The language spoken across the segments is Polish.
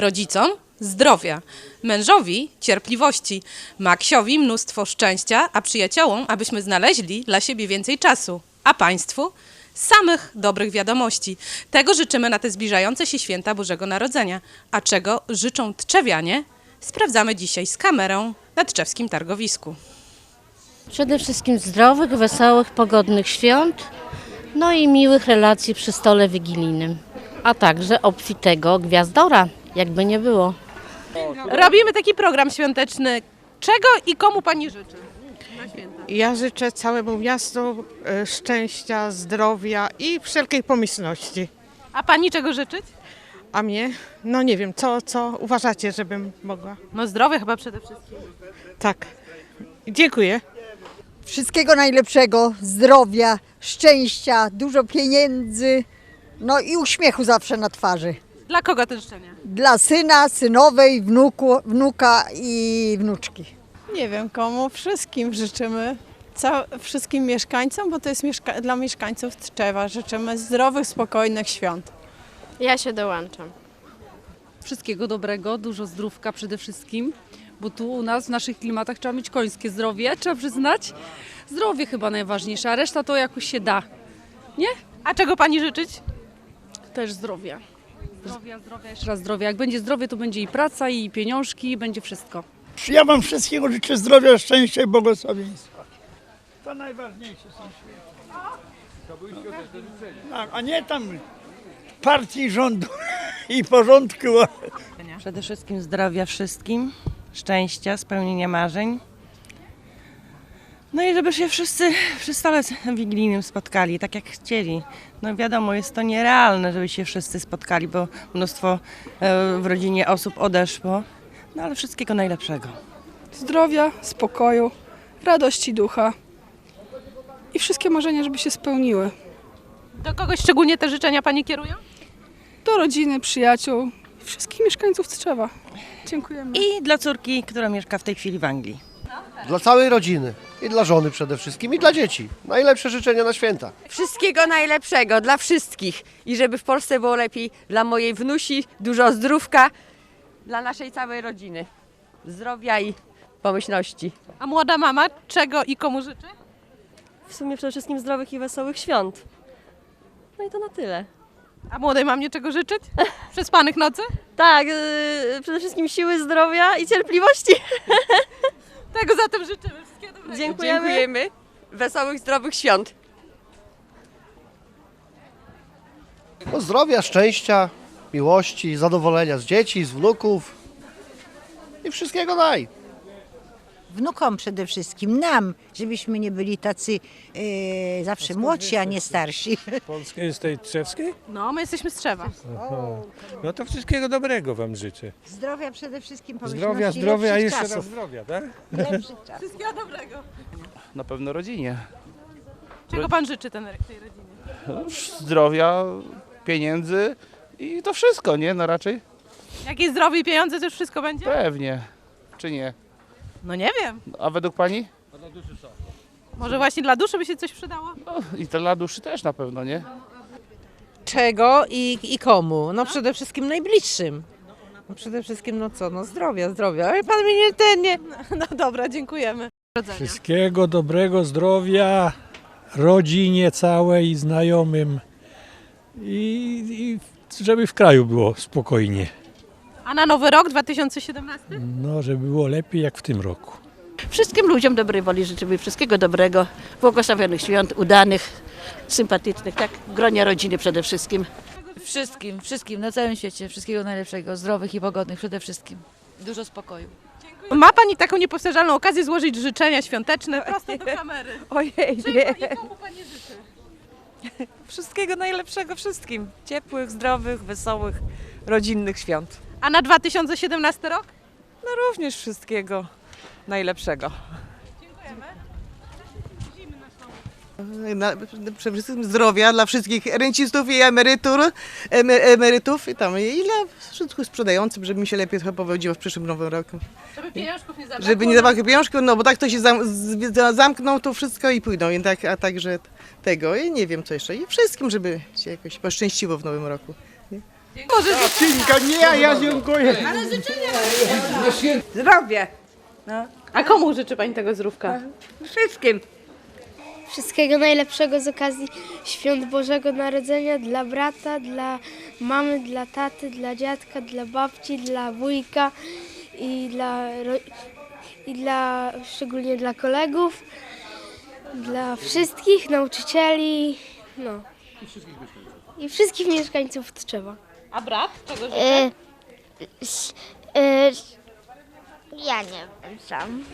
rodzicom zdrowia, mężowi cierpliwości, Maksiowi mnóstwo szczęścia, a przyjaciołom, abyśmy znaleźli dla siebie więcej czasu, a państwu samych dobrych wiadomości. Tego życzymy na te zbliżające się święta Bożego Narodzenia. A czego życzą Tczewianie? Sprawdzamy dzisiaj z kamerą na Tczewskim Targowisku. Przede wszystkim zdrowych, wesołych, pogodnych świąt, no i miłych relacji przy stole wigilijnym. A także obfitego gwiazdora, jakby nie było. Robimy taki program świąteczny. Czego i komu pani życzy? Ja życzę całemu miastu e, szczęścia, zdrowia i wszelkiej pomyślności. A pani czego życzyć? A mnie? No nie wiem, co, co uważacie, żebym mogła? No zdrowie chyba przede wszystkim. Tak. Dziękuję. Wszystkiego najlepszego, zdrowia, szczęścia, dużo pieniędzy, no i uśmiechu zawsze na twarzy. Dla kogo te życzenia? Dla syna, synowej, wnuku, wnuka i wnuczki. Nie wiem komu, wszystkim życzymy. Ca- wszystkim mieszkańcom, bo to jest mieszka- dla mieszkańców Tczewa. Życzymy zdrowych, spokojnych świąt. Ja się dołączam. Wszystkiego dobrego, dużo zdrówka przede wszystkim, bo tu u nas w naszych klimatach trzeba mieć końskie zdrowie, trzeba przyznać. Zdrowie chyba najważniejsze, a reszta to jakoś się da. A czego pani życzyć? Też zdrowia. Zdrowia, zdrowia, jeszcze raz zdrowia. Jak będzie zdrowie, to będzie i praca, i pieniążki, i będzie wszystko. Ja wam wszystkiego życzę zdrowia, szczęścia i błogosławieństwa. To najważniejsze są święta. Tak, a nie tam partii rządu i porządku. Przede wszystkim zdrowia wszystkim, szczęścia, spełnienia marzeń. No i żeby się wszyscy przy stole wigilijnym spotkali, tak jak chcieli. No wiadomo, jest to nierealne, żeby się wszyscy spotkali, bo mnóstwo e, w rodzinie osób odeszło. No ale wszystkiego najlepszego. Zdrowia, spokoju, radości ducha i wszystkie marzenia, żeby się spełniły. Do kogoś szczególnie te życzenia pani kierują? Do rodziny, przyjaciół, wszystkich mieszkańców Tczewa. Dziękujemy. I dla córki, która mieszka w tej chwili w Anglii. Dla całej rodziny i dla żony przede wszystkim i dla dzieci. Najlepsze życzenia na święta. Wszystkiego najlepszego dla wszystkich i żeby w Polsce było lepiej dla mojej wnusi, dużo zdrówka, dla naszej całej rodziny. Zdrowia i pomyślności. A młoda mama czego i komu życzy? W sumie przede wszystkim zdrowych i wesołych świąt. No i to na tyle. A młodej mamie czego życzyć? Przespanych nocy? Tak, yy, przede wszystkim siły, zdrowia i cierpliwości. Tego zatem życzymy. Wszystkiego dobrego. Dziękujemy. Dziękujemy. Wesołych, zdrowych świąt. No, zdrowia, szczęścia, miłości, zadowolenia z dzieci, z wnuków i wszystkiego naj. Wnukom przede wszystkim, nam, żebyśmy nie byli tacy e, zawsze młodsi, a nie starsi. Polskiej z tej trzewskiej? No, my jesteśmy z Trzewa. No to wszystkiego dobrego wam życzę. Zdrowia przede wszystkim, Zdrowia, zdrowia i jeszcze raz zdrowia, tak? Wszystkiego dobrego. Na pewno rodzinie. Czego pan życzy ten, tej rodzinie? Zdrowia, pieniędzy i to wszystko, nie? No raczej Jakie zdrowie i pieniądze, to już wszystko będzie? pewnie. Czy nie? No nie wiem. A według pani? Może właśnie dla duszy by się coś przydało? No, I to dla duszy też na pewno, nie? Czego i, i komu? No przede wszystkim najbliższym. No przede wszystkim, no co, no zdrowia, zdrowia. Ale pan mnie nie ten, nie... No dobra, dziękujemy. Wszystkiego dobrego, zdrowia, rodzinie całej, znajomym i, i żeby w kraju było spokojnie. A na nowy rok 2017? No, żeby było lepiej jak w tym roku. Wszystkim ludziom dobrej woli życzymy wszystkiego dobrego, błogosławionych świąt, udanych, sympatycznych, tak? Gronie rodziny przede wszystkim. Wszystkim, wszystkim, na całym świecie. Wszystkiego najlepszego, zdrowych i pogodnych przede wszystkim. Dużo spokoju. Ma pani taką niepowtarzalną okazję złożyć życzenia świąteczne prosto do kamery. Ojej, Czego i komu pani życzy? Wszystkiego najlepszego wszystkim. Ciepłych, zdrowych, wesołych, rodzinnych świąt. A na 2017 rok? No również wszystkiego najlepszego. Na, przede wszystkim zdrowia dla wszystkich rencistów i emerytur, emer, emerytów i tam i dla wszystkich sprzedających, żeby mi się lepiej trochę powodziło w przyszłym nowym roku. Żeby pieniążków nie zabrać. Żeby nie zabrakło pieniążków, no bo tak to się zam, zamkną to wszystko i pójdą, i tak, a także tego i nie wiem co jeszcze. I wszystkim, żeby się jakoś poszczęściło w nowym roku. Cinka, nie, ja dziękuję. Zdrowie A komu życzy pani tego zdrówka? wszystkim. Wszystkiego najlepszego z okazji Świąt Bożego Narodzenia dla brata, dla mamy, dla taty, dla dziadka, dla babci, dla wujka i dla, i dla szczególnie dla kolegów, dla wszystkich nauczycieli, no. I wszystkich mieszkańców Tczewa. A brat? Czego życzy? E, s- e, s- ja nie wiem sam.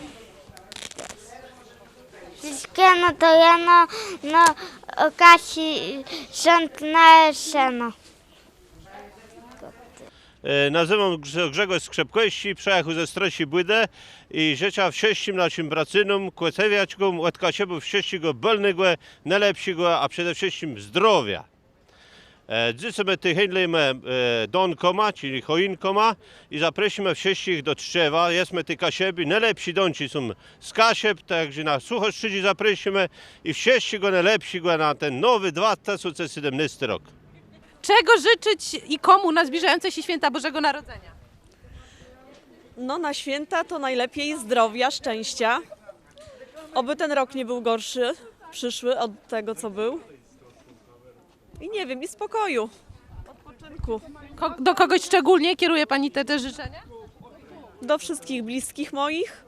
Wszystkiego no to ja no, no okazji rząd na seno. E, Nazywam Grze- Grzegorz Skrzepkości, przyjechał ze Strosi Błydę i życzę wszystkim naszym bracynom, kłecewiaczkom, łetkasiebów wszystkiego bolnego, najlepszego, a przede wszystkim zdrowia. E, Życzymy tych handlejmy e, donkoma, czyli choinkoma i zaprosimy wszystkich do Trzewa. Jesteśmy tych kasiebi, najlepsi donci są z kasieb, także na Suchoszczydzie zaprosimy i wszystkiego najlepszego na ten nowy 2017 rok. Czego życzyć i komu na zbliżające się święta Bożego Narodzenia? No na święta to najlepiej zdrowia, szczęścia. Oby ten rok nie był gorszy, przyszły od tego, co był. I nie wiem, i spokoju, odpoczynku. Ko- do kogoś szczególnie kieruje pani te, te życzenia? Do wszystkich bliskich moich,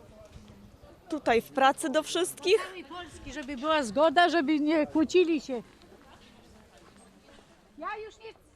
tutaj w pracy do wszystkich. Polski, żeby była zgoda, żeby nie kłócili się. Ja już nie chcę.